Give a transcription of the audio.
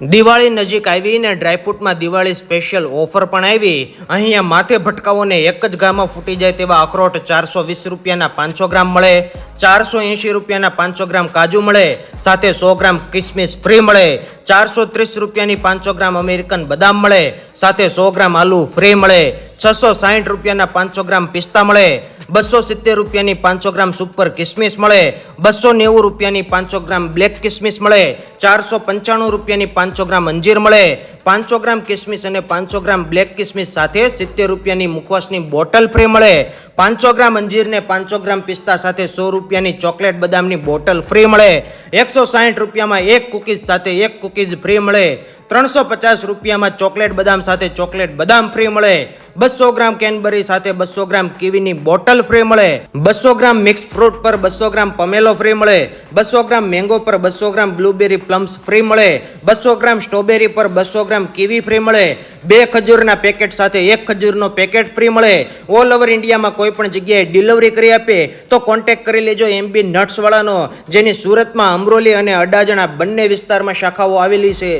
દિવાળી નજીક આવી ને ડ્રાયફ્રૂટમાં દિવાળી સ્પેશિયલ ઓફર પણ આવી. અહીંયા માથે ભટકાઓને એક જ ગામમાં ફૂટી જાય તેવા અખરોટ ચારસો વીસ રૂપિયાના પાંચસો ગ્રામ મળે, ચારસો એંશી રૂપિયાના પાંચસો ગ્રામ કાજુ મળે, સાથે સો ગ્રામ કિસમિસ ફ્રી મળે, ચારસો ત્રીસ રૂપિયાની પાંચસો ગ્રામ અમેરિકન બદામ મળે, સાથે સો ગ્રામ આલુ ફ્રી મળે. છસો સાહીઠ રૂપિયાના પાંચસો ગ્રામ પિસ્તા મળે, બસો સિત્તેર રૂપિયાની પાંચસો ગ્રામ સુપર કિસમિસ મળે, બસો નેવું રૂપિયાની પાંચસો ગ્રામ બ્લેક કિસમિસ મળે, ચારસો પંચાણું રૂપિયાની પાંચસો ગ્રામ અંજીર મળે પાંચસો ગ્રામ કિસમિસ અને પાંચસો ગ્રામ બ્લેક કિસમિસ સાથે સિત્તેર રૂપિયાની મુખવાસની બોટલ ફ્રી મળે. પાંચસો ગ્રામ અંજીરને પાંચસો ગ્રામ પિસ્તા સાથે સો રૂપિયાની ચોકલેટ બદામની બોટલ ફ્રી મળે. એકસો સાહીઠ રૂપિયામાં એક કુકીઝ સાથે એક કુકીઝ ફ્રી મળે. ત્રણસો પચાસ રૂપિયામાં ચોકલેટ બદામ સાથે ચોકલેટ બદામ ફ્રી મળે. બસો ગ્રામ કેનબરી સાથે બસો ગ્રામ કીવીની બોટલ ફ્રી મળે. બસો ગ્રામ મિક્સ ફ્રૂટ પર બસો ગ્રામ પમેલો ફ્રી મળે. બસો ગ્રામ મેંગો પર બસો ગ્રામ બ્લુબેરી પ્લમ્સ ફ્રી મળે. બસો ગ્રામ સ્ટ્રોબેરી પર બસો ગ્રામ કેવી ફ્રી મળે. બે ખજૂરના પેકેટ સાથે એક ખજૂરનો પેકેટ ફ્રી મળે. ઓલ ઓવર ઇન્ડિયામાં કોઈ પણ જગ્યાએ ડિલિવરી કરી આપે, તો કોન્ટેક્ટ કરી લેજો એમબી નટ્સવાળાનો જેની સુરતમાં અમરોલી અને અડાજણા બંને વિસ્તારમાં શાખાઓ આવેલી છે.